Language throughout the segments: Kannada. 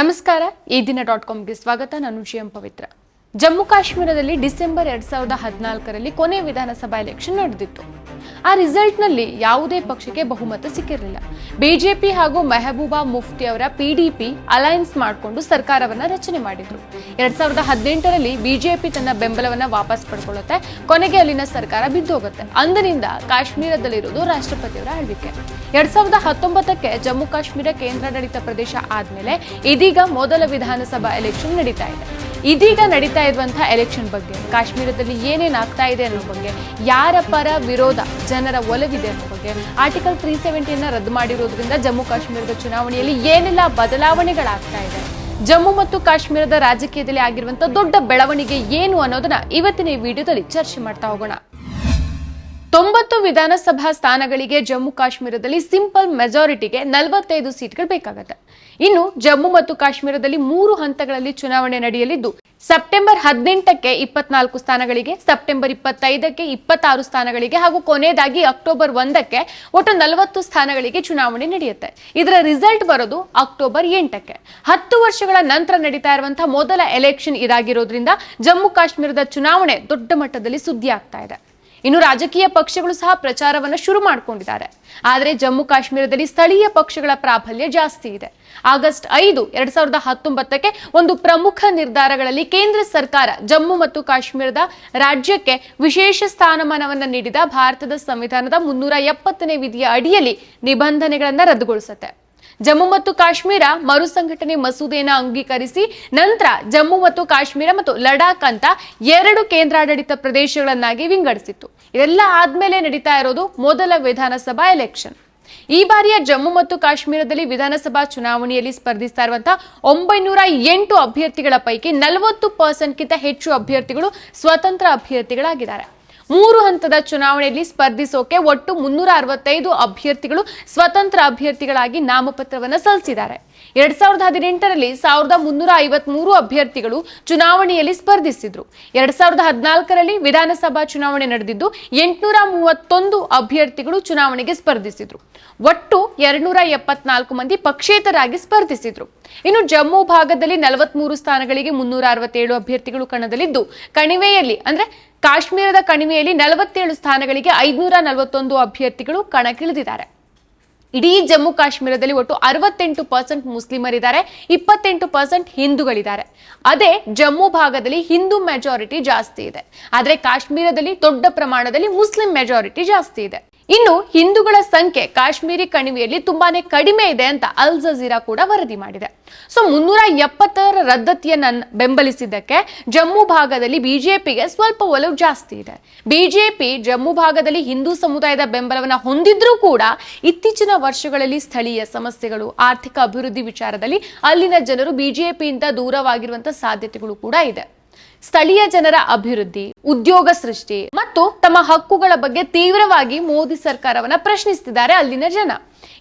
ನಮಸ್ಕಾರ, ಈ ದಿನ ಡಾಟ್ ಕಾಮ್ಗೆ ಸ್ವಾಗತ. ನಾನು ಜಿಎಂ ಪವಿತ್ರ. ಜಮ್ಮು ಕಾಶ್ಮೀರದಲ್ಲಿ ಡಿಸೆಂಬರ್ ಎರಡ್ ಸಾವಿರದ ಹದಿನಾಲ್ಕರಲ್ಲಿ ಕೊನೆ ವಿಧಾನಸಭಾ ಎಲೆಕ್ಷನ್ ನಡೆದಿತ್ತು. ಆ ರಿಸಲ್ಟ್ನಲ್ಲಿ ಯಾವುದೇ ಪಕ್ಷಕ್ಕೆ ಬಹುಮತ ಸಿಕ್ಕಿರಲಿಲ್ಲ. ಬಿಜೆಪಿ ಹಾಗೂ ಮೆಹಬೂಬಾ ಮುಫ್ತಿ ಅವರ ಪಿಡಿಪಿ ಅಲೈನ್ಸ್ ಮಾಡಿಕೊಂಡು ಸರ್ಕಾರವನ್ನ ರಚನೆ ಮಾಡಿದ್ರು. ಎರಡ್ ಸಾವಿರದ ಹದಿನೆಂಟರಲ್ಲಿ ಬಿಜೆಪಿ ತನ್ನ ಬೆಂಬಲವನ್ನ ವಾಪಸ್ ಪಡ್ಕೊಳ್ಳುತ್ತೆ, ಕೊನೆಗೆ ಅಲ್ಲಿನ ಸರ್ಕಾರ ಬಿದ್ದೋಗುತ್ತೆ. ಅಂದಿನಿಂದ ಕಾಶ್ಮೀರದಲ್ಲಿರೋದು ರಾಷ್ಟ್ರಪತಿಯವರ ಆಳ್ವಿಕೆ. ಎರಡ್ ಸಾವಿರದ ಹತ್ತೊಂಬತ್ತಕ್ಕೆ ಜಮ್ಮು ಕಾಶ್ಮೀರ ಕೇಂದ್ರಾಡಳಿತ ಪ್ರದೇಶ ಆದ್ಮೇಲೆ ಇದೀಗ ಮೊದಲ ವಿಧಾನಸಭಾ ಎಲೆಕ್ಷನ್ ನಡೀತಾ ಇದೆ. ಇದೀಗ ನಡೀತಾ ಇರುವಂತಹ ಎಲೆಕ್ಷನ್ ಬಗ್ಗೆ, ಕಾಶ್ಮೀರದಲ್ಲಿ ಏನೇನ್ ಆಗ್ತಾ ಇದೆ ಅನ್ನೋ ಬಗ್ಗೆ, ಯಾರ ಪರ ವಿರೋಧ ಜನರ ಒಲವಿದೆ ಅನ್ನೋ ಬಗ್ಗೆ ಆರ್ಟಿಕಲ್ ತ್ರೀ ಸೆವೆಂಟಿಯನ್ನ ರದ್ದು ಮಾಡಿರೋದ್ರಿಂದ ಜಮ್ಮು ಕಾಶ್ಮೀರದ ಚುನಾವಣೆಯಲ್ಲಿ ಏನೆಲ್ಲ ಬದಲಾವಣೆಗಳಾಗ್ತಾ ಇದೆ, ಜಮ್ಮು ಮತ್ತು ಕಾಶ್ಮೀರದ ರಾಜಕೀಯದಲ್ಲಿ ಆಗಿರುವಂತಹ ದೊಡ್ಡ ಬೆಳವಣಿಗೆ ಏನು ಅನ್ನೋದನ್ನ ಇವತ್ತಿನ ಈ ವಿಡಿಯೋದಲ್ಲಿ ಚರ್ಚೆ ಮಾಡ್ತಾ ಹೋಗೋಣ. ತೊಂಬತ್ತು ವಿಧಾನಸಭಾ ಸ್ಥಾನಗಳಿಗೆ ಜಮ್ಮು ಕಾಶ್ಮೀರದಲ್ಲಿ ಸಿಂಪಲ್ ಮೆಜಾರಿಟಿಗೆ ನಲವತ್ತೈದು ಸೀಟ್ಗಳು ಬೇಕಾಗುತ್ತೆ. ಇನ್ನು ಜಮ್ಮು ಮತ್ತು ಕಾಶ್ಮೀರದಲ್ಲಿ ಮೂರು ಹಂತಗಳಲ್ಲಿ ಚುನಾವಣೆ ನಡೆಯಲಿದ್ದು, ಸೆಪ್ಟೆಂಬರ್ ಹದಿನೆಂಟಕ್ಕೆ ಇಪ್ಪತ್ನಾಲ್ಕು ಸ್ಥಾನಗಳಿಗೆ, ಸೆಪ್ಟೆಂಬರ್ ಇಪ್ಪತ್ತೈದಕ್ಕೆ ಇಪ್ಪತ್ತಾರು ಸ್ಥಾನಗಳಿಗೆ ಹಾಗೂ ಕೊನೆಯದಾಗಿ ಅಕ್ಟೋಬರ್ ಒಂದಕ್ಕೆ ಒಟ್ಟು ನಲವತ್ತು ಸ್ಥಾನಗಳಿಗೆ ಚುನಾವಣೆ ನಡೆಯುತ್ತೆ. ಇದರ ರಿಸಲ್ಟ್ ಬರೋದು ಅಕ್ಟೋಬರ್ ಎಂಟಕ್ಕೆ. ಹತ್ತು ವರ್ಷಗಳ ನಂತರ ನಡೀತಾ ಇರುವಂತಹ ಮೊದಲ ಎಲೆಕ್ಷನ್ ಇದಾಗಿರೋದ್ರಿಂದ ಜಮ್ಮು ಕಾಶ್ಮೀರದ ಚುನಾವಣೆ ದೊಡ್ಡ ಮಟ್ಟದಲ್ಲಿ ಸುದ್ದಿ ಆಗ್ತಾ ಇದೆ. ಇನ್ನು ರಾಜಕೀಯ ಪಕ್ಷಗಳು ಸಹ ಪ್ರಚಾರವನ್ನು ಶುರು ಮಾಡಿಕೊಂಡಿದ್ದಾರೆ. ಆದರೆ ಜಮ್ಮು ಕಾಶ್ಮೀರದಲ್ಲಿ ಸ್ಥಳೀಯ ಪಕ್ಷಗಳ ಪ್ರಾಬಲ್ಯ ಜಾಸ್ತಿ ಇದೆ. ಆಗಸ್ಟ್ ಐದು, ಎರಡ್ ಸಾವಿರದ ಹತ್ತೊಂಬತ್ತಕ್ಕೆ ಒಂದು ಪ್ರಮುಖ ನಿರ್ಧಾರಗಳಲ್ಲಿ ಕೇಂದ್ರ ಸರ್ಕಾರ ಜಮ್ಮು ಮತ್ತು ಕಾಶ್ಮೀರದ ರಾಜ್ಯಕ್ಕೆ ವಿಶೇಷ ಸ್ಥಾನಮಾನವನ್ನು ನೀಡಿದ ಭಾರತದ ಸಂವಿಧಾನದ ಮುನ್ನೂರ ಎಪ್ಪತ್ತನೇ ವಿಧಿಯ ಅಡಿಯಲ್ಲಿ ನಿಬಂಧನೆಗಳನ್ನು ರದ್ದುಗೊಳಿಸುತ್ತೆ. ಜಮ್ಮು ಮತ್ತು ಕಾಶ್ಮೀರ ಮರುಸಂಘಟನೆ ಮಸೂದೆಯನ್ನು ಅಂಗೀಕರಿಸಿ ನಂತರ ಜಮ್ಮು ಮತ್ತು ಕಾಶ್ಮೀರ ಮತ್ತು ಲಡಾಖ್ ಅಂತ ಎರಡು ಕೇಂದ್ರಾಡಳಿತ ಪ್ರದೇಶಗಳನ್ನಾಗಿ ವಿಂಗಡಿಸಿತ್ತು. ಇದೆಲ್ಲ ಆದ್ಮೇಲೆ ನಡೀತಾ ಇರೋದು ಮೊದಲ ವಿಧಾನಸಭಾ ಎಲೆಕ್ಷನ್. ಈ ಬಾರಿಯ ಜಮ್ಮು ಮತ್ತು ಕಾಶ್ಮೀರದಲ್ಲಿ ವಿಧಾನಸಭಾ ಚುನಾವಣೆಯಲ್ಲಿ ಸ್ಪರ್ಧಿಸ್ತಾ ಇರುವಂತಹ ಒಂಬೈನೂರ ಎಂಟು ಅಭ್ಯರ್ಥಿಗಳ ಪೈಕಿ ನಲವತ್ತು ಪರ್ಸೆಂಟ್ಗಿಂತ ಹೆಚ್ಚು ಅಭ್ಯರ್ಥಿಗಳು ಸ್ವತಂತ್ರ ಅಭ್ಯರ್ಥಿಗಳಾಗಿದ್ದಾರೆ. ಮೂರು ಹಂತದ ಚುನಾವಣೆಯಲ್ಲಿ ಸ್ಪರ್ಧಿಸೋಕೆ ಒಟ್ಟು ಮುನ್ನೂರ ಅರವತ್ತೈದು ಅಭ್ಯರ್ಥಿಗಳು ಸ್ವತಂತ್ರ ಅಭ್ಯರ್ಥಿಗಳಾಗಿ ನಾಮಪತ್ರವನ್ನು ಸಲ್ಲಿಸಿದ್ದಾರೆ. ಎರಡ್ ಸಾವಿರದ ಹದಿನೆಂಟರಲ್ಲಿ ಸಾವಿರದ ಮುನ್ನೂರ ಐವತ್ಮೂರು ಅಭ್ಯರ್ಥಿಗಳು ಚುನಾವಣೆಯಲ್ಲಿ ಸ್ಪರ್ಧಿಸಿದ್ರು. ಎರಡ್ ಸಾವಿರದ ಹದಿನಾಲ್ಕರಲ್ಲಿ ವಿಧಾನಸಭಾ ಚುನಾವಣೆ ನಡೆದಿದ್ದು, ಎಂಟುನೂರ ಮೂವತ್ತೊಂದು ಅಭ್ಯರ್ಥಿಗಳು ಚುನಾವಣೆಗೆ ಸ್ಪರ್ಧಿಸಿದ್ರು. ಒಟ್ಟು ಎರಡ್ನೂರ ಎಪ್ಪತ್ನಾಲ್ಕು ಮಂದಿ ಪಕ್ಷೇತರಾಗಿ ಸ್ಪರ್ಧಿಸಿದ್ರು. ಇನ್ನು ಜಮ್ಮು ಭಾಗದಲ್ಲಿ ನಲವತ್ಮೂರು ಸ್ಥಾನಗಳಿಗೆ ಮುನ್ನೂರ ಅರವತ್ತೇಳು ಅಭ್ಯರ್ಥಿಗಳು ಕಣದಲ್ಲಿದ್ದು, ಕಣಿವೆಯಲ್ಲಿ ಅಂದ್ರೆ ಕಾಶ್ಮೀರದ ಕಣಿವೆಯಲ್ಲಿ ನಲವತ್ತೇಳು ಸ್ಥಾನಗಳಿಗೆ ಐದುನೂರ ನಲವತ್ತೊಂದು ಅಭ್ಯರ್ಥಿಗಳು ಕಣಕ್ಕಿಳಿದಿದ್ದಾರೆ. ಇಡೀ ಜಮ್ಮು ಕಾಶ್ಮೀರದಲ್ಲಿ ಒಟ್ಟು ಅರವತ್ತೆಂಟು ಪರ್ಸೆಂಟ್ ಮುಸ್ಲಿಮರಿದ್ದಾರೆ, ಇಪ್ಪತ್ತೆಂಟು ಪರ್ಸೆಂಟ್ ಹಿಂದೂಗಳಿದ್ದಾರೆ. ಅದೇ ಜಮ್ಮು ಭಾಗದಲ್ಲಿ ಹಿಂದೂ ಮೆಜಾರಿಟಿ ಜಾಸ್ತಿ ಇದೆ. ಆದರೆ ಕಾಶ್ಮೀರದಲ್ಲಿ ದೊಡ್ಡ ಪ್ರಮಾಣದಲ್ಲಿ ಮುಸ್ಲಿಂ ಮೆಜಾರಿಟಿ ಜಾಸ್ತಿ ಇದೆ. ಇನ್ನು ಹಿಂದೂಗಳ ಸಂಖ್ಯೆ ಕಾಶ್ಮೀರಿ ಕಣಿವೆಯಲ್ಲಿ ತುಂಬಾನೇ ಕಡಿಮೆ ಇದೆ ಅಂತ ಅಲ್ ಜಜೀರಾ ಕೂಡ ವರದಿ ಮಾಡಿದೆ. ಸೊ ಮುನ್ನೂರ ಎಪ್ಪತ್ತರ ರದ್ದತಿಯನ್ನ ಬೆಂಬಲಿಸಿದ್ದಕ್ಕೆ ಜಮ್ಮು ಭಾಗದಲ್ಲಿ ಬಿಜೆಪಿಗೆ ಸ್ವಲ್ಪ ಒಲವು ಜಾಸ್ತಿ ಇದೆ. ಬಿಜೆಪಿ ಜಮ್ಮು ಭಾಗದಲ್ಲಿ ಹಿಂದೂ ಸಮುದಾಯದ ಬೆಂಬಲವನ್ನ ಹೊಂದಿದ್ರೂ ಕೂಡ ಇತ್ತೀಚಿನ ವರ್ಷಗಳಲ್ಲಿ ಸ್ಥಳೀಯ ಸಮಸ್ಯೆಗಳು, ಆರ್ಥಿಕ ಅಭಿವೃದ್ಧಿ ವಿಚಾರದಲ್ಲಿ ಅಲ್ಲಿನ ಜನರು ಬಿಜೆಪಿಯಿಂದ ದೂರವಾಗಿರುವಂತಹ ಸಾಧ್ಯತೆಗಳು ಕೂಡ ಇದೆ. ಸ್ಥಳೀಯ ಜನರ ಅಭಿವೃದ್ಧಿ, ಉದ್ಯೋಗ ಸೃಷ್ಟಿ ಮತ್ತು ತಮ್ಮ ಹಕ್ಕುಗಳ ಬಗ್ಗೆ ತೀವ್ರವಾಗಿ ಮೋದಿ ಸರ್ಕಾರವನ್ನ ಪ್ರಶ್ನಿಸುತ್ತಿದ್ದಾರೆ ಅಲ್ಲಿನ ಜನ.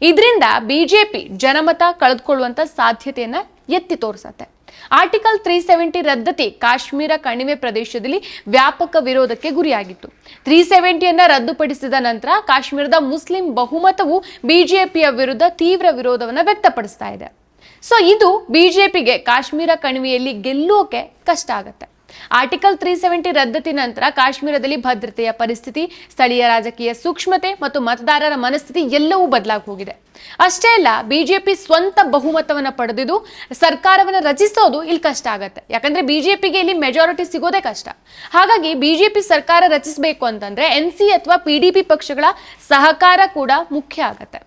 ಇದರಿಂದ ಬಿಜೆಪಿ ಜನಮತ ಕಳೆದುಕೊಳ್ಳುವಂತ ಸಾಧ್ಯತೆಯನ್ನ ಎತ್ತಿ ತೋರಿಸತ್ತೆ. ಆರ್ಟಿಕಲ್ ತ್ರೀ ಸೆವೆಂಟಿ ರದ್ದತಿ ಕಾಶ್ಮೀರ ಕಣಿವೆ ಪ್ರದೇಶದಲ್ಲಿ ವ್ಯಾಪಕ ವಿರೋಧಕ್ಕೆ ಗುರಿಯಾಗಿತ್ತು. ತ್ರೀ ಸೆವೆಂಟಿಯನ್ನ ರದ್ದುಪಡಿಸಿದ ನಂತರ ಕಾಶ್ಮೀರದ ಮುಸ್ಲಿಂ ಬಹುಮತವು ಬಿಜೆಪಿಯ ವಿರುದ್ಧ ತೀವ್ರ ವಿರೋಧವನ್ನ ವ್ಯಕ್ತಪಡಿಸ್ತಾ ಇದೆ. ಸೊ, ಇದು ಬಿಜೆಪಿಗೆ ಕಾಶ್ಮೀರ ಕಣಿವೆಯಲ್ಲಿ ಗೆಲ್ಲೋಕೆ ಕಷ್ಟ ಆಗತ್ತೆ. ಆರ್ಟಿಕಲ್ ತ್ರೀ ಸೆವೆಂಟಿ ರದ್ದತಿ ನಂತರ ಕಾಶ್ಮೀರದಲ್ಲಿ ಭದ್ರತೆಯ ಪರಿಸ್ಥಿತಿ, ಸ್ಥಳೀಯ ರಾಜಕೀಯ ಸೂಕ್ಷ್ಮತೆ ಮತ್ತು ಮತದಾರರ ಮನಸ್ಥಿತಿ ಎಲ್ಲವೂ ಬದಲಾಗಿ ಹೋಗಿದೆ. ಅಷ್ಟೇ ಅಲ್ಲ, ಬಿಜೆಪಿ ಸ್ವಂತ ಬಹುಮತವನ್ನ ಪಡೆದಿದ್ದು ಸರ್ಕಾರವನ್ನ ರಚಿಸೋದು ಇಲ್ಲಿ ಕಷ್ಟ ಆಗತ್ತೆ. ಯಾಕಂದ್ರೆ ಬಿಜೆಪಿಗೆ ಇಲ್ಲಿ ಮೆಜಾರಿಟಿ ಸಿಗೋದೇ ಕಷ್ಟ. ಹಾಗಾಗಿ ಬಿಜೆಪಿ ಸರ್ಕಾರ ರಚಿಸಬೇಕು ಅಂತಂದ್ರೆ ಎನ್ ಸಿ ಅಥವಾ ಪಿಡಿಪಿ ಪಕ್ಷಗಳ ಸಹಕಾರ ಕೂಡ ಮುಖ್ಯ ಆಗತ್ತೆ.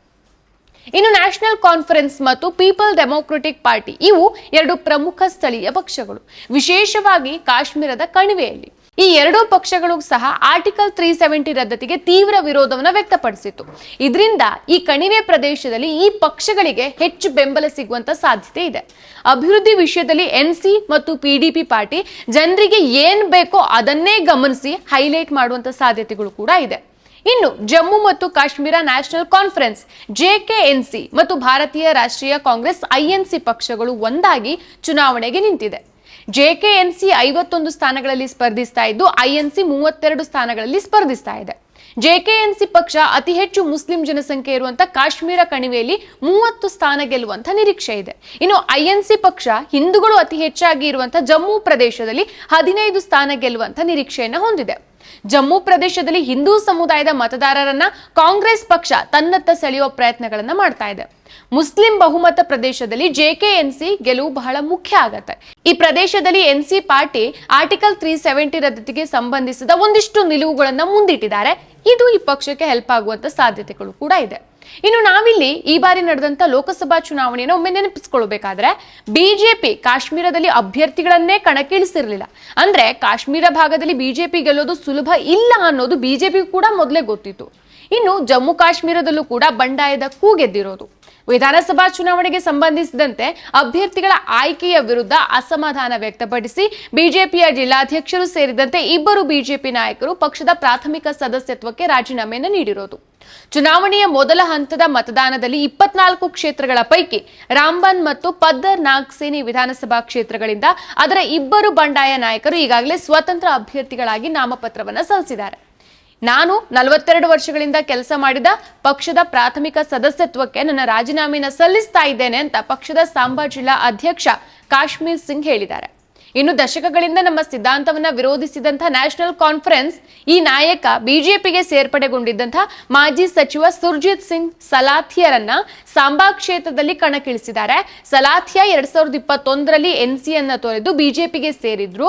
ಇನ್ನು ನ್ಯಾಷನಲ್ ಕಾನ್ಫರೆನ್ಸ್ ಮತ್ತು ಪೀಪಲ್ ಡೆಮೋಕ್ರೆಟಿಕ್ ಪಾರ್ಟಿ, ಇವು ಎರಡು ಪ್ರಮುಖ ಸ್ಥಳೀಯ ಪಕ್ಷಗಳು, ವಿಶೇಷವಾಗಿ ಕಾಶ್ಮೀರದ ಕಣಿವೆಯಲ್ಲಿ. ಈ ಎರಡೂ ಪಕ್ಷಗಳು ಸಹ ಆರ್ಟಿಕಲ್ ತ್ರೀ ಸೆವೆಂಟಿ ರದ್ದತಿಗೆ ತೀವ್ರ ವಿರೋಧವನ್ನು ವ್ಯಕ್ತಪಡಿಸಿತ್ತು. ಇದರಿಂದ ಈ ಕಣಿವೆ ಪ್ರದೇಶದಲ್ಲಿ ಈ ಪಕ್ಷಗಳಿಗೆ ಹೆಚ್ಚು ಬೆಂಬಲ ಸಿಗುವಂತ ಸಾಧ್ಯತೆ ಇದೆ. ಅಭಿವೃದ್ಧಿ ವಿಷಯದಲ್ಲಿ ಎನ್ಸಿ ಮತ್ತು ಪಿಡಿಪಿ ಪಾರ್ಟಿ ಜನರಿಗೆ ಏನ್ ಬೇಕೋ ಅದನ್ನೇ ಗಮನಿಸಿ ಹೈಲೈಟ್ ಮಾಡುವಂತ ಸಾಧ್ಯತೆಗಳು ಕೂಡ ಇದೆ. ಇನ್ನು ಜಮ್ಮು ಮತ್ತು ಕಾಶ್ಮೀರ ನ್ಯಾಷನಲ್ ಕಾನ್ಫರೆನ್ಸ್ ಜೆಕೆಎನ್ಸಿ ಮತ್ತು ಭಾರತೀಯ ರಾಷ್ಟ್ರೀಯ ಕಾಂಗ್ರೆಸ್ ಐಎನ್ಸಿ ಪಕ್ಷಗಳು ಒಂದಾಗಿ ಚುನಾವಣೆಗೆ ನಿಂತಿದೆ. ಜೆಕೆಎನ್ಸಿ ಐವತ್ತೊಂದು ಸ್ಥಾನಗಳಲ್ಲಿ ಸ್ಪರ್ಧಿಸ್ತಾ ಇದ್ದು ಐಎನ್ಸಿ ಮೂವತ್ತೆರಡು ಸ್ಥಾನಗಳಲ್ಲಿ ಸ್ಪರ್ಧಿಸ್ತಾ ಇದೆ. ಜೆಕೆಎನ್ಸಿ ಪಕ್ಷ ಅತಿ ಹೆಚ್ಚು ಮುಸ್ಲಿಂ ಜನಸಂಖ್ಯೆ ಇರುವಂತಹ ಕಾಶ್ಮೀರ ಕಣಿವೆಯಲ್ಲಿ ಮೂವತ್ತು ಸ್ಥಾನ ಗೆಲ್ಲುವಂತ ನಿರೀಕ್ಷೆ ಇದೆ. ಇನ್ನು ಐಎನ್ಸಿ ಪಕ್ಷ ಹಿಂದೂಗಳು ಅತಿ ಹೆಚ್ಚಾಗಿ ಇರುವಂತಹ ಜಮ್ಮು ಪ್ರದೇಶದಲ್ಲಿ ಹದಿನೈದು ಸ್ಥಾನ ಗೆಲ್ಲುವಂತ ನಿರೀಕ್ಷೆಯನ್ನು ಹೊಂದಿದೆ. ಜಮ್ಮು ಪ್ರದೇಶದಲ್ಲಿ ಹಿಂದೂ ಸಮುದಾಯದ ಮತದಾರರನ್ನ ಕಾಂಗ್ರೆಸ್ ಪಕ್ಷ ತನ್ನತ್ತ ಸೆಳೆಯುವ ಪ್ರಯತ್ನಗಳನ್ನ ಮಾಡ್ತಾ ಇದೆ. ಮುಸ್ಲಿಂ ಬಹುಮತ ಪ್ರದೇಶದಲ್ಲಿ ಜೆಕೆಎನ್ಸಿ ಗೆಲುವು ಬಹಳ ಮುಖ್ಯ ಆಗತ್ತೆ. ಈ ಪ್ರದೇಶದಲ್ಲಿ NC party article three seventy ರದ್ದತಿಗೆ ಸಂಬಂಧಿಸಿದ ಒಂದಿಷ್ಟು ನಿಲುವುಗಳನ್ನ ಮುಂದಿಟ್ಟಿದ್ದಾರೆ. ಇದು ಈ ಪಕ್ಷಕ್ಕೆ ಹೆಲ್ಪ್ ಆಗುವಂತ ಸಾಧ್ಯತೆಗಳು ಕೂಡ ಇದೆ. ಇನ್ನು ನಾವಿಲ್ಲಿ ಈ ಬಾರಿ ನಡೆದಂತ ಲೋಕಸಭಾ ಚುನಾವಣೆಯನ್ನು ಒಮ್ಮೆ ನೆನಪಿಸ್ಕೊಳ್ಬೇಕಾದ್ರೆ ಬಿಜೆಪಿ ಕಾಶ್ಮೀರದಲ್ಲಿ ಅಭ್ಯರ್ಥಿಗಳನ್ನೇ ಕಣಕ್ಕಿಳಿಸಿರ್ಲಿಲ್ಲ. ಅಂದ್ರೆ ಕಾಶ್ಮೀರ ಭಾಗದಲ್ಲಿ ಬಿಜೆಪಿ ಗೆಲ್ಲೋದು ಸುಲಭ ಇಲ್ಲ ಅನ್ನೋದು ಬಿಜೆಪಿ ಕೂಡ ಮೊದಲೇ ಗೊತ್ತಿತ್ತು. ಇನ್ನು ಜಮ್ಮು ಕಾಶ್ಮೀರದಲ್ಲೂ ಕೂಡ ಬಂಡಾಯದ ಕೂಗೆದ್ದಿರೋದು ವಿಧಾನಸಭಾ ಚುನಾವಣೆಗೆ ಸಂಬಂಧಿಸಿದಂತೆ ಅಭ್ಯರ್ಥಿಗಳ ಆಯ್ಕೆಯ ವಿರುದ್ಧ ಅಸಮಾಧಾನ ವ್ಯಕ್ತಪಡಿಸಿ ಬಿಜೆಪಿಯ ಜಿಲ್ಲಾಧ್ಯಕ್ಷರು ಸೇರಿದಂತೆ ಇಬ್ಬರು ಬಿಜೆಪಿ ನಾಯಕರು ಪಕ್ಷದ ಪ್ರಾಥಮಿಕ ಸದಸ್ಯತ್ವಕ್ಕೆ ರಾಜೀನಾಮೆಯನ್ನು ನೀಡಿರೋದು. ಚುನಾವಣೆಯ ಮೊದಲ ಹಂತದ ಮತದಾನದಲ್ಲಿ ಇಪ್ಪತ್ನಾಲ್ಕು ಕ್ಷೇತ್ರಗಳ ಪೈಕಿ ರಾಮ್ಬನ್ ಮತ್ತು ಪದ್ದರ್ ನಾಗ್ಸೇನಿ ವಿಧಾನಸಭಾ ಕ್ಷೇತ್ರಗಳಿಂದ ಅದರ ಇಬ್ಬರು ಬಂಡಾಯ ನಾಯಕರು ಈಗಾಗಲೇ ಸ್ವತಂತ್ರ ಅಭ್ಯರ್ಥಿಗಳಾಗಿ ನಾಮಪತ್ರವನ್ನು ಸಲ್ಲಿಸಿದ್ದಾರೆ. ನಾನು ನಲವತ್ತೆರಡು ವರ್ಷಗಳಿಂದ ಕೆಲಸ ಮಾಡಿದ ಪಕ್ಷದ ಪ್ರಾಥಮಿಕ ಸದಸ್ಯತ್ವಕ್ಕೆ ನನ್ನ ರಾಜೀನಾಮೆಯನ್ನು ಸಲ್ಲಿಸ್ತಾ ಇದ್ದೇನೆ ಅಂತ ಪಕ್ಷದ ಸಾಂಬಾ ಜಿಲ್ಲಾ ಅಧ್ಯಕ್ಷ ಕಾಶ್ಮೀರ್ ಸಿಂಗ್ ಹೇಳಿದ್ದಾರೆ. ಇನ್ನು ದಶಕಗಳಿಂದ ನಮ್ಮ ಸಿದ್ಧಾಂತವನ್ನ ವಿರೋಧಿಸಿದಂತಹ ನ್ಯಾಷನಲ್ ಕಾನ್ಫರೆನ್ಸ್ ಈ ನಾಯಕ ಬಿಜೆಪಿಗೆ ಸೇರ್ಪಡೆಗೊಂಡಿದ್ದಂತಹ ಮಾಜಿ ಸಚಿವ ಸುರ್ಜಿತ್ ಸಿಂಗ್ ಸಲಾಥಿಯರನ್ನ ಸಾಂಬಾ ಕ್ಷೇತ್ರದಲ್ಲಿ ಕಣಕ್ಕಿಳಿಸಿದ್ದಾರೆ. ಸಲಾಥಿಯಾ ಎರಡ್ ಸಾವಿರದ ಇಪ್ಪತ್ತೊಂದರಲ್ಲಿ ಎನ್ಸಿಯನ್ನ ತೊರೆದು ಬಿಜೆಪಿಗೆ ಸೇರಿದ್ರು.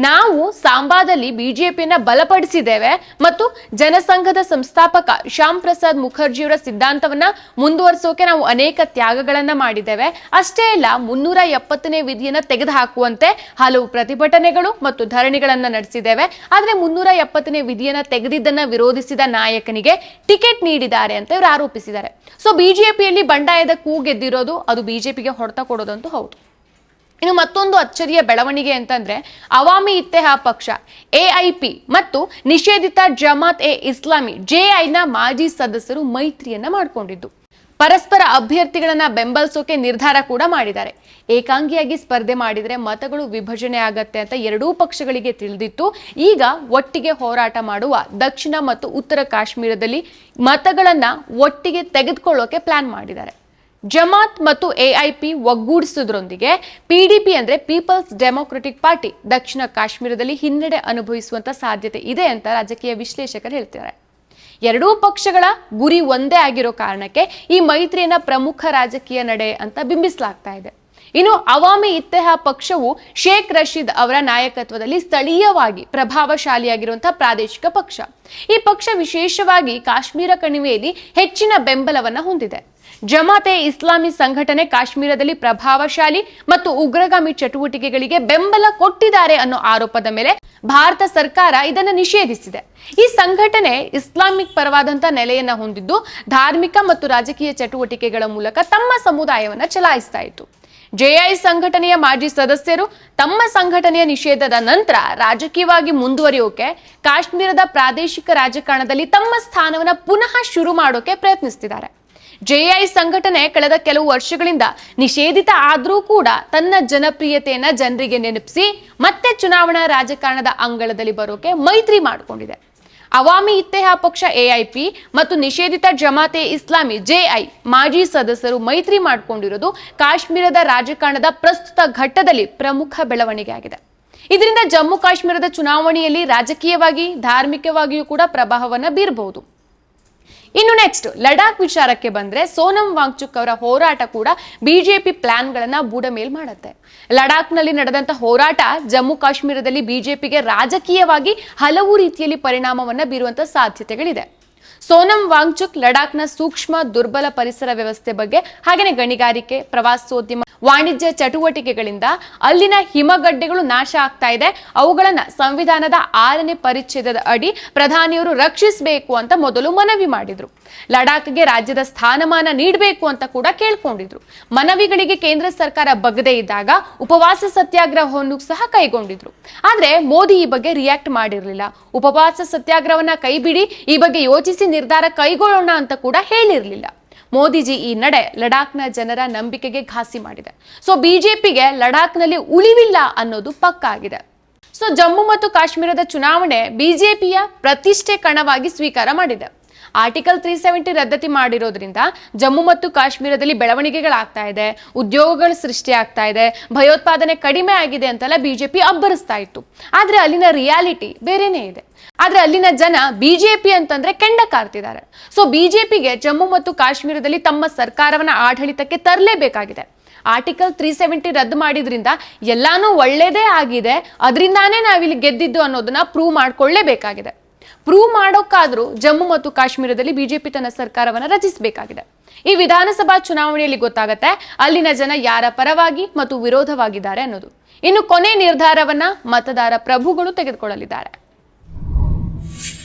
ನಾವು ಸಾಂಬಾದಲ್ಲಿ ಬಿಜೆಪಿಯನ್ನ ಬಲಪಡಿಸಿದ್ದೇವೆ ಮತ್ತು ಜನಸಂಘದ ಸಂಸ್ಥಾಪಕ ಶ್ಯಾಮ್ ಪ್ರಸಾದ್ ಮುಖರ್ಜಿಯವರ ಸಿದ್ಧಾಂತವನ್ನ ಮುಂದುವರಿಸೋಕೆ ನಾವು ಅನೇಕ ತ್ಯಾಗಗಳನ್ನ ಮಾಡಿದ್ದೇವೆ. ಅಷ್ಟೇ ಅಲ್ಲ, ಮುನ್ನೂರ ಎಪ್ಪತ್ತನೇ ವಿಧಿಯನ್ನ ತೆಗೆದುಹಾಕುವಂತೆ ಹಲವು ಪ್ರತಿಭಟನೆಗಳು ಮತ್ತು ಧರಣಿಗಳನ್ನ ನಡೆಸಿದ್ದೇವೆ. ಆದರೆ ಮುನ್ನೂರ ಎಪ್ಪತ್ತನೇ ವಿಧಿಯನ್ನ ತೆಗೆದಿದ್ದನ್ನ ವಿರೋಧಿಸಿದ ನಾಯಕನಿಗೆ ಟಿಕೆಟ್ ನೀಡಿದ್ದಾರೆ ಅಂತ ಇವರು ಆರೋಪಿಸಿದ್ದಾರೆ. ಸೊ ಬಿಜೆಪಿಯಲ್ಲಿ ಬಂಡಾಯದ ಕೂಗೆದ್ದಿರೋದು ಅದು ಬಿಜೆಪಿಗೆ ಹೊಡೆತ ಕೊಡೋದಂತೂ ಹೌದು. ಇನ್ನು ಮತ್ತೊಂದು ಅಚ್ಚರಿಯ ಬೆಳವಣಿಗೆ ಅಂತಂದ್ರೆ, ಅವಾಮಿ ಇತ್ತೆಹಾ ಪಕ್ಷ ಎಐಪಿ ಮತ್ತು ನಿಷೇಧಿತ ಜಮಾತ್ ಎ ಇಸ್ಲಾಮಿ ಜೆಐನ ಮಾಜಿ ಸದಸ್ಯರು ಮೈತ್ರಿಯನ್ನ ಮಾಡಿಕೊಂಡಿದ್ದು. ಪರಸ್ಪರ ಅಭ್ಯರ್ಥಿಗಳನ್ನ ಬೆಂಬಲಿಸೋಕೆ ನಿರ್ಧಾರ ಕೂಡ ಮಾಡಿದ್ದಾರೆ. ಏಕಾಂಗಿಯಾಗಿ ಸ್ಪರ್ಧೆ ಮಾಡಿದರೆ ಮತಗಳು ವಿಭಜನೆ ಆಗತ್ತೆ ಅಂತ ಎರಡೂ ಪಕ್ಷಗಳಿಗೆ ತಿಳಿದಿತ್ತು. ಈಗ ಒಟ್ಟಿಗೆ ಹೋರಾಟ ಮಾಡುವ ದಕ್ಷಿಣ ಮತ್ತು ಉತ್ತರ ಕಾಶ್ಮೀರದಲ್ಲಿ ಮತಗಳನ್ನ ಒಟ್ಟಿಗೆ ತೆಗೆದುಕೊಳ್ಳೋಕೆ ಪ್ಲಾನ್ ಮಾಡಿದ್ದಾರೆ. ಜಮಾತ್ ಮತ್ತು ಎಐಪಿ ಒಗ್ಗೂಡಿಸೋದ್ರೊಂದಿಗೆ ಪಿಡಿಪಿ ಅಂದ್ರೆ ಪೀಪಲ್ಸ್ ಡೆಮೊಕ್ರೆಟಿಕ್ ಪಾರ್ಟಿ ದಕ್ಷಿಣ ಕಾಶ್ಮೀರದಲ್ಲಿ ಹಿನ್ನಡೆ ಅನುಭವಿಸುವಂತ ಸಾಧ್ಯತೆ ಇದೆ ಅಂತ ರಾಜಕೀಯ ವಿಶ್ಲೇಷಕರು ಹೇಳ್ತಾರೆ ಎರಡೂ ಪಕ್ಷಗಳ ಗುರಿ ಒಂದೇ ಆಗಿರೋ ಕಾರಣಕ್ಕೆ ಈ ಮೈತ್ರಿಯನ್ನ ಪ್ರಮುಖ ರಾಜಕೀಯ ನಡೆ ಅಂತ ಬಿಂಬಿಸಲಾಗ್ತಾ ಇದೆ. ಇನ್ನು ಅವಾಮಿ ಇತ್ತೆಹಾ ಪಕ್ಷವು ಶೇಖ್ ರಶೀದ್ ಅವರ ನಾಯಕತ್ವದಲ್ಲಿ ಸ್ಥಳೀಯವಾಗಿ ಪ್ರಭಾವಶಾಲಿಯಾಗಿರುವಂತಹ ಪ್ರಾದೇಶಿಕ ಪಕ್ಷ. ಈ ಪಕ್ಷ ವಿಶೇಷವಾಗಿ ಕಾಶ್ಮೀರ ಕಣಿವೆಯಲ್ಲಿ ಹೆಚ್ಚಿನ ಬೆಂಬಲವನ್ನ ಹೊಂದಿದೆ. ಜಮಾತೆ ಇಸ್ಲಾಮಿ ಸಂಘಟನೆ ಕಾಶ್ಮೀರದಲ್ಲಿ ಪ್ರಭಾವಶಾಲಿ ಮತ್ತು ಉಗ್ರಗಾಮಿ ಚಟುವಟಿಕೆಗಳಿಗೆ ಬೆಂಬಲ ಕೊಟ್ಟಿದ್ದಾರೆ ಅನ್ನೋ ಆರೋಪದ ಮೇಲೆ ಭಾರತ ಸರ್ಕಾರ ಇದನ್ನು ನಿಷೇಧಿಸಿದೆ. ಈ ಸಂಘಟನೆ ಇಸ್ಲಾಮಿಕ್ ಪರವಾದಂತ ನೆಲೆಯನ್ನ ಹೊಂದಿದ್ದು ಧಾರ್ಮಿಕ ಮತ್ತು ರಾಜಕೀಯ ಚಟುವಟಿಕೆಗಳ ಮೂಲಕ ತಮ್ಮ ಸಮುದಾಯವನ್ನ ಚಲಾಯಿಸ್ತಾ ಇತ್ತು. ಜೆಐ ಸಂಘಟನೆಯ ಮಾಜಿ ಸದಸ್ಯರು ತಮ್ಮ ಸಂಘಟನೆಯ ನಿಷೇಧದ ನಂತರ ರಾಜಕೀಯವಾಗಿ ಮುಂದುವರಿಯೋಕೆ, ಕಾಶ್ಮೀರದ ಪ್ರಾದೇಶಿಕ ರಾಜಕಾರಣದಲ್ಲಿ ತಮ್ಮ ಸ್ಥಾನವನ್ನ ಪುನಃ ಶುರು ಮಾಡೋಕೆ ಪ್ರಯತ್ನಿಸ್ತಿದ್ದಾರೆ. ಜೆಐ ಸಂಘಟನೆ ಕಳೆದ ಕೆಲವು ವರ್ಷಗಳಿಂದ ನಿಷೇಧಿತ ಆದರೂ ಕೂಡ ತನ್ನ ಜನಪ್ರಿಯತೆಯನ್ನ ಜನರಿಗೆ ನೆನಪಿಸಿ ಮತ್ತೆ ಚುನಾವಣಾ ರಾಜಕಾರಣದ ಅಂಗಳದಲ್ಲಿ ಬರೋಕೆ ಮೈತ್ರಿ ಮಾಡಿಕೊಂಡಿದೆ. ಅವಾಮಿ ಇತ್ತೆಹಾ ಪಕ್ಷ ಎಐಪಿ ಮತ್ತು ನಿಷೇಧಿತ ಜಮಾತೆ ಇಸ್ಲಾಮಿ ಜೆಐ ಮಾಜಿ ಸದಸ್ಯರು ಮೈತ್ರಿ ಮಾಡಿಕೊಂಡಿರೋದು ಕಾಶ್ಮೀರದ ರಾಜಕಾರಣದ ಪ್ರಸ್ತುತ ಘಟ್ಟದಲ್ಲಿ ಪ್ರಮುಖ ಬೆಳವಣಿಗೆ ಆಗಿದೆ ಇದರಿಂದ ಜಮ್ಮು ಕಾಶ್ಮೀರದ ಚುನಾವಣೆಯಲ್ಲಿ ರಾಜಕೀಯವಾಗಿ ಧಾರ್ಮಿಕವಾಗಿಯೂ ಕೂಡ ಪ್ರಭಾವವನ್ನು ಬೀರಬಹುದು. ಇನ್ನು ನೆಕ್ಸ್ಟ್ ಲಡಾಖ್ ವಿಚಾರಕ್ಕೆ ಬಂದ್ರೆ ಸೋನಂ ವಾಂಗ್ಚುಕ್ ಅವರ ಹೋರಾಟ ಕೂಡ ಬಿಜೆಪಿ ಪ್ಲಾನ್ಗಳನ್ನ ಬೂಡ ಮೇಲ್ ಮಾಡುತ್ತೆ. ಲಡಾಖ್ನಲ್ಲಿ ನಡೆದಂತ ಹೋರಾಟ ಜಮ್ಮು ಕಾಶ್ಮೀರದಲ್ಲಿ ಬಿಜೆಪಿಗೆ ರಾಜಕೀಯವಾಗಿ ಹಲವು ರೀತಿಯಲ್ಲಿ ಪರಿಣಾಮವನ್ನ ಬೀರುವಂತ ಸಾಧ್ಯತೆಗಳಿದೆ. ಸೋನಂ ವಾಂಗ್ಚುಕ್ ಲಡಾಖ್ನ ಸೂಕ್ಷ್ಮ ದುರ್ಬಲ ಪರಿಸರ ವ್ಯವಸ್ಥೆ ಬಗ್ಗೆ ಹಾಗೆಯೇ ಗಣಿಗಾರಿಕೆ, ಪ್ರವಾಸೋದ್ಯಮ ವಾಣಿಜ್ಯ ಚಟುವಟಿಕೆಗಳಿಂದ ಅಲ್ಲಿನ ಹಿಮಗಡ್ಡೆಗಳು ನಾಶ ಆಗ್ತಾ ಇದೆ. ಅವುಗಳನ್ನು ಸಂವಿಧಾನದ ಆರನೇ ಪರಿಚ್ಛೇದದ ಅಡಿ ಪ್ರಧಾನಿಯವರು ರಕ್ಷಿಸಬೇಕು ಅಂತ ಮೊದಲು ಮನವಿ ಮಾಡಿದ್ರು. ಲಡಾಖ್ಗೆ ರಾಜ್ಯದ ಸ್ಥಾನಮಾನ ನೀಡಬೇಕು ಅಂತ ಕೂಡ ಕೇಳ್ಕೊಂಡಿದ್ರು. ಮನವಿಗಳಿಗೆ ಕೇಂದ್ರ ಸರ್ಕಾರ ಬಗದೇ ಇದ್ದಾಗ ಉಪವಾಸ ಸತ್ಯಾಗ್ರಹವನ್ನು ಸಹ ಕೈಗೊಂಡಿದ್ರು. ಆದ್ರೆ ಮೋದಿ ಈ ಬಗ್ಗೆ ರಿಯಾಕ್ಟ್ ಮಾಡಿರಲಿಲ್ಲ. ಉಪವಾಸ ಸತ್ಯಾಗ್ರಹವನ್ನ ಕೈಬಿಡಿ, ಈ ಬಗ್ಗೆ ಯೋಚಿಸಿ ನಿರ್ಧಾರ ಕೈಗೊಳ್ಳೋಣ ಅಂತ ಕೂಡ ಹೇಳಿರಲಿಲ್ಲ. ಮೋದಿಜಿ ಈ ನಡೆ ಲಡಾಖ್ನ ಜನರ ನಂಬಿಕೆಗೆ ಘಾಸಿ ಮಾಡಿದೆ. ಸೊ ಬಿಜೆಪಿಗೆ ಲಡಾಖ್ನಲ್ಲಿ ಉಳಿವಿಲ್ಲ ಅನ್ನೋದು ಪಕ್ಕ ಆಗಿದೆ. ಸೊ ಜಮ್ಮು ಮತ್ತು ಕಾಶ್ಮೀರದ ಚುನಾವಣೆ ಬಿಜೆಪಿಯ ಪ್ರತಿಷ್ಠೆ ಕಣವಾಗಿ ಸ್ವೀಕಾರ ಮಾಡಿದೆ. ಆರ್ಟಿಕಲ್ ತ್ರೀ ಸೆವೆಂಟಿ ರದ್ದತಿ ಮಾಡಿರೋದ್ರಿಂದ ಜಮ್ಮು ಮತ್ತು ಕಾಶ್ಮೀರದಲ್ಲಿ ಬೆಳವಣಿಗೆಗಳಾಗ್ತಾ ಇದೆ, ಉದ್ಯೋಗಗಳು ಸೃಷ್ಟಿ ಆಗ್ತಾ ಇದೆ, ಭಯೋತ್ಪಾದನೆ ಕಡಿಮೆ ಆಗಿದೆ ಅಂತೆಲ್ಲ ಬಿಜೆಪಿ ಅಬ್ಬರಿಸ್ತಾ ಇತ್ತು. ಆದರೆ ಅಲ್ಲಿನ ರಿಯಾಲಿಟಿ ಬೇರೆನೇ ಇದೆ. ಆದ್ರೆ ಅಲ್ಲಿನ ಜನ ಬಿಜೆಪಿ ಅಂತಂದ್ರೆ ಕೆಂಡ ಕಾರ್ತಿದ್ದಾರೆ. ಸೊ ಬಿಜೆಪಿಗೆ ಜಮ್ಮು ಮತ್ತು ಕಾಶ್ಮೀರದಲ್ಲಿ ತಮ್ಮ ಸರ್ಕಾರವನ್ನ ಆಡಳಿತಕ್ಕೆ ತರಲೇಬೇಕಾಗಿದೆ. ಆರ್ಟಿಕಲ್ ತ್ರೀ ಸೆವೆಂಟಿ ರದ್ದು ಮಾಡಿದ್ರಿಂದ ಎಲ್ಲಾನು ಒಳ್ಳೇದೇ ಆಗಿದೆ. ಅದರಿಂದಾನೇ ನಾವಿಲ್ಲಿ ಗೆದ್ದಿದ್ದು ಅನ್ನೋದನ್ನ ಪ್ರೂವ್ ಮಾಡ್ಕೊಳ್ಳೇಬೇಕಾಗಿದೆ. ಪ್ರೂವ್ ಮಾಡೋಕ್ಕಾದ್ರೂ ಜಮ್ಮು ಮತ್ತು ಕಾಶ್ಮೀರದಲ್ಲಿ ಬಿಜೆಪಿ ತನ್ನ ಸರ್ಕಾರವನ್ನು ರಚಿಸಬೇಕಾಗಿದೆ. ಈ ವಿಧಾನಸಭಾ ಚುನಾವಣೆಯಲ್ಲಿ ಗೊತ್ತಾಗತ್ತೆ ಅಲ್ಲಿನ ಜನ ಯಾರ ಪರವಾಗಿ ಮತ್ತು ವಿರೋಧವಾಗಿದ್ದಾರೆ ಅನ್ನೋದು. ಇನ್ನು ಕೊನೆ ನಿರ್ಧಾರವನ್ನ ಮತದಾರ ಪ್ರಭುಗಳು ತೆಗೆದುಕೊಳ್ಳಲಿದ್ದಾರೆ.